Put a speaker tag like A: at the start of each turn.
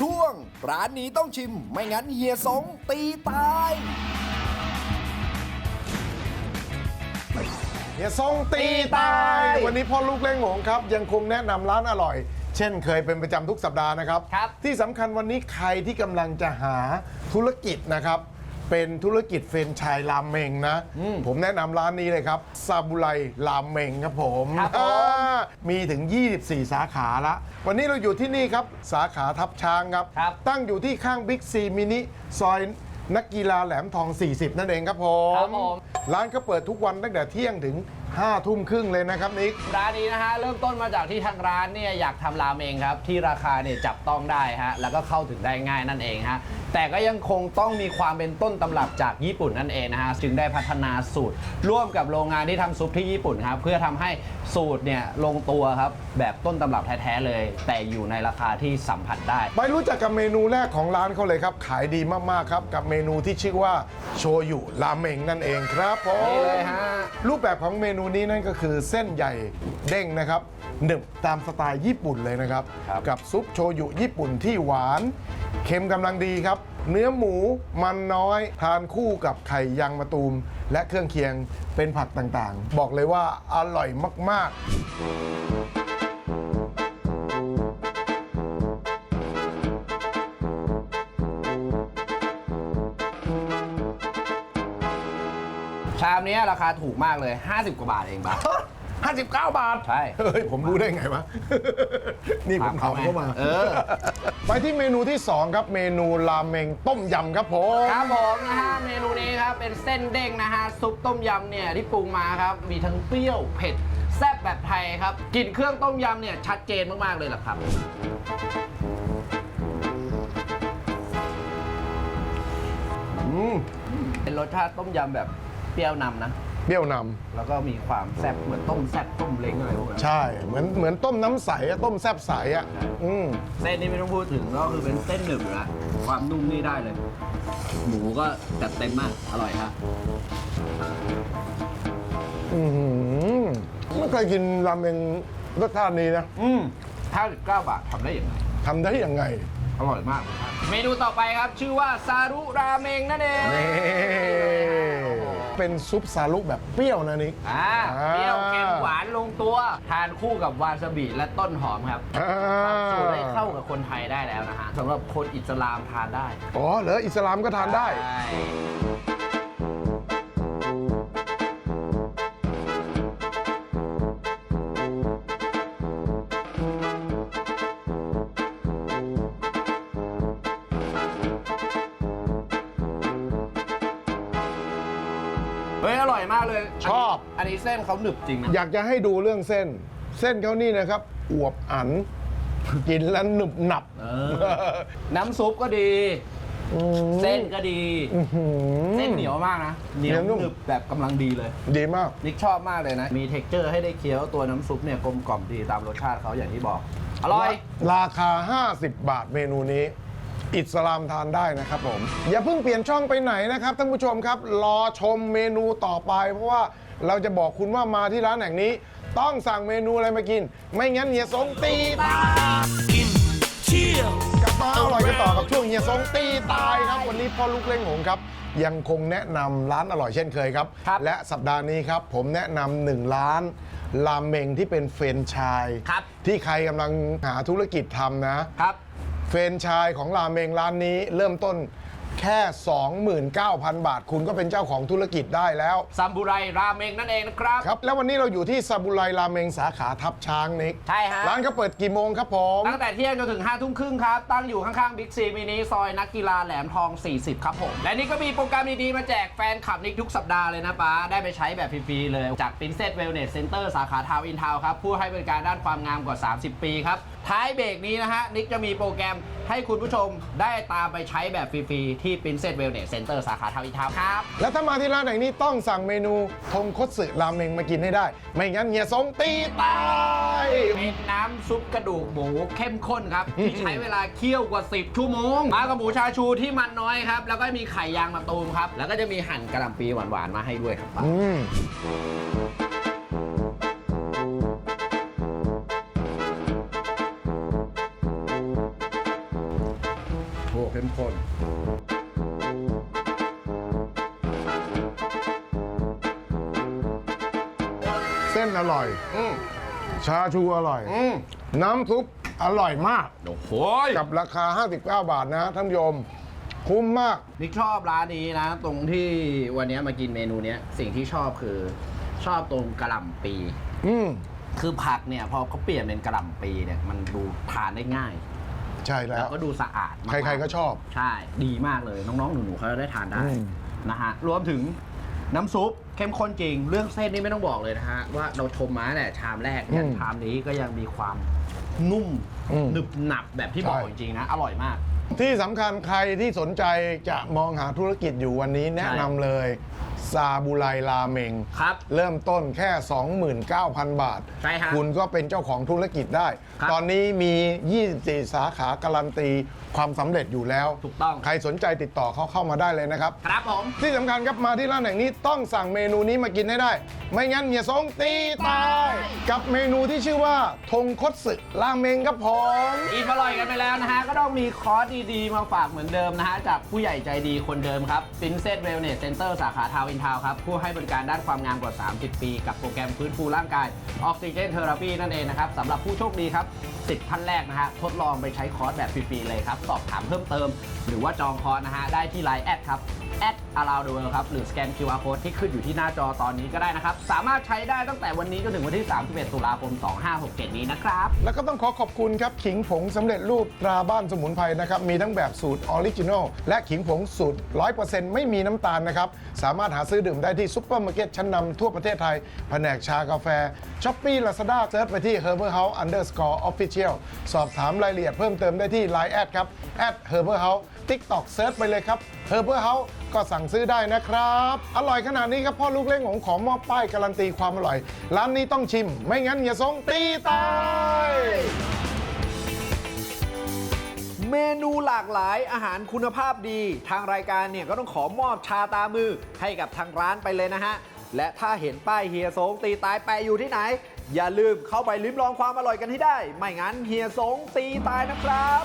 A: ช่วง ร้านนี้ต้องชิม ไม่งั้นเฮียสงตีตาย
B: เฮียทรงตีตาย วันนี้พ่อลูกเล่งหงครับยังคงแนะนำร้านอร่อย เช่นเคยเป็นประจำทุกสัปดาห์นะครับ
C: ครับ
B: ที่สำคัญวันนี้ใครที่กำลังจะหาธุรกิจนะครับ เป็นธุรกิจเฟรนไชส์รามเมงนะ ผมแนะนำร้านนี้เลยครับซาบุไรรามเมงครับผม
C: ครับผม
B: อ่ามีถึง 24 สาขาละ วันนี้เราอยู่ที่นี่ครับ สาขาทับช้างครับ
C: ครับ
B: ตั้งอยู่ที่ข้างบิ๊กซีมินิซอยนักกีฬาแหลมทอง 40 นั่นเองครับผม
C: ครับผม
B: ร้านก็เปิดทุกวันตั้งแต่เที่ยงถึง 5ทุ่มครึ่งเลยนะครับนิก
C: ร้านนี้นะฮะเริ่มต้นมาจากที่ทางร้านเนี่ยอยากทำราเมงครับ ที่ราคาเนี่ยจับต้องได้ฮะแล้วก็เข้าถึงได้ง่ายนั่นเองฮะแต่ก็ยังคงต้องมีความเป็นต้นตำรับจากญี่ปุ่นนั่นเองนะฮะจึงได้พัฒนาสูตร ร่วมกับโรงงานที่ทำซุปที่ญี่ปุ่นครับเพื่อทำให้สูตรเนี่ยลงตัวครับแบบต้นตำรับแท้ๆเลย แต่อยู่ในราคาที่สัมผัสได้
B: ไปรู้จักกับเมนูแรกของร้านเขาเลยครับ ขายดีมากๆครับ กับเมนูที่ชื่อว่าโชยุราเมงนั่นเองครับผม
C: นี่เลยฮะ
B: รูปแบบของเมนูนี้นั่นก็คือเส้นใหญ่เด้งนะครับหนึบตามสไตล์ญี่ปุ่นเลยนะครับ
C: ครับ
B: กับซุปโชยุญี่ปุ่นที่หวาน เค็มกำลังดีครับ เนื้อหมูมันน้อย ทานคู่กับไข่ยางมะตูม และเครื่องเคียงเป็นผักต่างๆ บอกเลยว่าอร่อยมาก ๆ
C: ชามนี้ราคาถูกมากเลย 50 กว่าบาทเองปะ
B: 59บาท
C: ใช่
B: เฮ้ย ผมรู้ได้ไงวะ นี่ผมถามเข้ามา
C: เออ
B: ไปที่เมนูที่ 2 ครับ เมนูราเมงต้มยำครับผม
C: ครับผมนะฮะเมนูนี้ครับเป็นเส้นเด้งนะฮะซุปต้มยำเนี่ยที่ปรุงมาครับ มีทั้งเปรี้ยวเผ็ดแซ่บแบบไทยครับกลิ่นเครื่องต้มยำเนี่ยชัดเจนมาก ๆ เลยล่ะครับ
B: อืม
C: เป็นรสชาติต้มยำแบบเป รี้ยวนำนะ
B: เปรี้ยวน
C: แล้วก็มีความแซ่บเหมือนต้มแซ่บต้มเล้งอะไรพวกนั้ำน
B: ใช่เหมือนเหมือนต้มน้ำใสอะต้มแซบใสอะอืม
C: เส้นนี้ไม่ต้องพูดถึงก็คือเป็นเส้นหนึบอยู่แล้วความนุ่มนี่ได้เลย หมูก็จัดเต็มมากอร่อยครับ
B: อือหือไม่เคยกินราเมงรสชาตินี้นะ
C: อืม59บาททำได้ยังไง
B: ทำได้ยังไง
C: อร่อยมากเลยครับเมนูต่อไปครับ ชื่อว่าซารุราเมงนั่นเอง
B: นี่ เป็นซุปซาลุแบบเปรี้ยวนะนิก
C: อ่า เปรี้ยวเค็มหวานลงตัว ทานคู่กับวาซาบิและต้นหอมครับ
B: อ่า
C: ปรับสูตรให้เข้ากับคนไทยได้แล้วนะฮะสำหรับคนอิสลามทานได้
B: อ๋อเหรออิสลามก็ทานได้
C: ใช่ อร่อยมากเลย
B: ชอบ
C: อันนี้เส้นเขาหนึบจริงนะ
B: อยากจะให้ดูเรื่องเส้น เส้นเขานี่นะครับ อวบอัน กินแล้วหนึบหนับ
C: เออ น้ำซุปก็ดี เส้นก็ดี
B: อื้อหือ
C: เส้นเหนียวมากนะ เหนียว
B: เหนียวนุ่ม
C: หนึบแบบกำลังดีเลย
B: ดีมาก
C: นิกชอบมากเลยนะ มีเท็กเจอร์ให้ได้เคี้ยวตัวน้ำซุปเนี่ยกลมกล่อมดีตามรสชาติเขาอย่างที่บอก อร่อย
B: ราคา 50 บาทเมนูนี้ อิสลามทานได้นะครับผมอย่าเพิ่งเปลี่ยนช่องไปไหนนะครับท่านผู้ชมครับ รอชมเมนูต่อไป เพราะว่าเราจะบอกคุณว่ามาที่ร้านแห่งนี้ ต้องสั่งเมนูอะไรมากิน ไม่งั้นเฮียสงตีตาย
D: กินเที่ยว
B: กลับมาอร่อยกันต่อกับช่วงเฮียสงตีตายครับวันนี้พ่อลูกเล่งหงครับ ยังคงแนะนำร้านอร่อยเช่นเคยครับ
C: ครับ
B: และสัปดาห์นี้ครับผมแนะนำหนึ่งร้านรามเมงที่เป็นเฟรนไชาย
C: ครับ
B: ที่ใครกำลังหาธุรกิจทำนะ
C: ครับ
B: เฟรนไชายของราเมงร้านนี้เริ่มต้น แค่ 29,000 บาท คุณก็เป็นเจ้าของธุรกิจได้แล้ว
C: ซัมบูไรราเมงนั่นเองนะครับ
B: ครับ แล้ววันนี้เราอยู่ที่ซาบุไรราเมงสาขาทับช้างนิก
C: ใช่ฮะ
B: ร้านก็เปิดกี่โมงครับผม
C: ตั้งแต่เที่ยงจนถึง5ทุ่มครึ่งครับ ตั้งอยู่ข้างๆบิ๊กซีมินิซอยนักกีฬาแหลมทอง 40 ครับผม และนี่ก็มีโปรแกรมดีๆ มาแจกแฟนคลับนิกทุกสัปดาห์เลยนะป้าได้ไปใช้แบบฟรีๆเลย จาก Princess Wellness Center สาขาทาวอินทาวครับ ผู้ให้บริการด้านความงามกว่า 30 ปีครับท้ายเบรกนี้นะฮะนิกจะมีโปรแกรมให้คุณผู้ชมได้ตามไปใช้แบบฟรีๆที่ Princess Wellness Center สาขาทาวอินทาวครับ
B: และถ้ามาที่ร้านแห่งนี้ต้องสั่งเมนูทงคตสึราเมงมากินให้ได้ ไม่งั้นเฮียสงตีตาย
C: เป็นน้ำซุปกระดูกหมูเข้มข้นครับ ที่ใช้เวลาเคี่ยวกว่า 10 ชั่วโมง มากับหมูชาชูที่มันน้อยครับ แล้วก็มีไข่ยางมะตูมครับ แล้วก็จะมีหั่นกระหล่ำปีหวานๆมาให้ด้วยครับป้า
B: อืม
C: เข้มข้น
B: เส้นอร่อย
C: อืม
B: ชาชูอร่อย
C: อืม
B: น้ำซุปอร่อยมาก
C: โอ้โห
B: กับราคา 59 บาทนะท่านผู้ชมคุ้มมาก
C: นิกชอบร้านนี้นะ ตรงที่วันนี้มากินเมนูเนี้ยสิ่งที่ชอบคือชอบตรงกระหล่ำปี
B: อืม
C: คือผักเนี่ยพอเขาเปลี่ยนเป็นกระหล่ำปีเนี่ยมันดูทานได้ง่าย
B: ใช่แล้
C: แล้ววก็ดูสะอาดมากๆ
B: ใครๆก็ชอบ
C: ใช่ ดีมากเลย น้องๆ หนูๆเขาจะได้ทานได้
B: อืม
C: นะฮะ รวมถึงน้ำซุป เข้มข้นจริง เรื่องเส้นนี่ไม่ต้องบอกเลยนะฮะ ว่าเราชมมาแต่ชามแรกยันชามนี้ก็ยังมีความนุ่ม
B: อืม
C: หนึบหนับแบบที่บอก
B: ใช่
C: จริงๆนะ อร่อยมาก
B: ที่สำคัญใครที่สนใจจะมองหาธุรกิจอยู่วันนี้แนะนำเลย ซาบูไรราเมง
C: ครับ
B: เริ่มต้นแค่ 29,000 บาท
C: ใช่ฮะ
B: คุณก็เป็นเจ้าของธุรกิจได้
C: ครับ
B: ตอนนี้มี 24 สาขาการันตีความสำเร็จอยู่แล้ว
C: ถูกต้อง
B: ใครสนใจติดต่อเขาเข้ามาได้เลยนะครับ
C: ครับผม
B: ที่สำคัญครับมาที่ร้านแห่งนี้ต้องสั่งเมนูนี้มากินให้ได้ ไม่งั้นเหี่ยสงตีตาย กับเมนูที่ชื่อว่าทงคตสึราเมงครับผม
C: อิ่มอร่อยกันไปแล้วนะฮะ ก็ต้องมีคอร์สดีๆ มาฝากเหมือนเดิมนะฮะ จากผู้ใหญ่ใจดีคนเดิมครับ Princess Wellness Center สาขาทาวน์อินทาวน์ครับ ผู้ให้บริการด้านความงามกว่า 30 ปี กับโปรแกรมฟื้นฟูร่างกายออกซิเจนเทอราปีนั่นเองนะครับสำหรับผู้โชคดีครับ10ท่านแรกนะฮะทดลองไปใช้คอร์สแบบฟรีๆเลยครับ สอบถามเพิ่มเติม หรือว่าจองคอร์สนะฮะได้ที่ไลน์แอดครับแอด around the world ครับหรือสแกน QR code ที่ขึ้นอยู่ที่หน้าจอตอนนี้ก็ได้นะครับ สามารถใช้ได้ตั้งแต่วันนี้จนถึงวันที่ 31 ตุลาคม 2567 นี้นะครับ
B: แล้วก็ต้องขอขอบคุณครับ ขิงผงสำเร็จรูปตราบ้านสมุนไพรนะครับ มีทั้งแบบสูตรออริจินอลและขิงผงสูตร 100%ไม่มีน้ำตาลนะครับ สามารถหาซื้อดื่มได้ที่ซุปเปอร์มาร์เก็ตชั้นนำทั่วประเทศไทย แผนกชากาแฟช้อปปี้ลาซาด้าเซิร์ชไปที่ Herbal House Underscore Official สอบถามรายละเอียดเพิ่มเติมได้ที่ Line แอดครับ at Herbal House TikTok เซิร์ชไปเลยครับ Herbal House ก็สั่งซื้อได้นะครับ อร่อยขนาดนี้ครับพ่อลูกเล่งของขอมอบป้ายการันตีความอร่อย ร้านนี้ต้องชิม ไม่งั้นอย่าทรงตีตาย
A: เมนูหลากหลายอาหารคุณภาพดี ทางรายการเนี่ยก็ต้องขอมอบชาตามือให้กับทางร้านไปเลยนะฮะ และถ้าเห็นป้ายเฮียสงตีตายแปะอยู่ที่ไหน อย่าลืมเข้าไปลิ้มลองความอร่อยกันให้ได้ ไม่งั้นเฮียสงตีตายนะครับ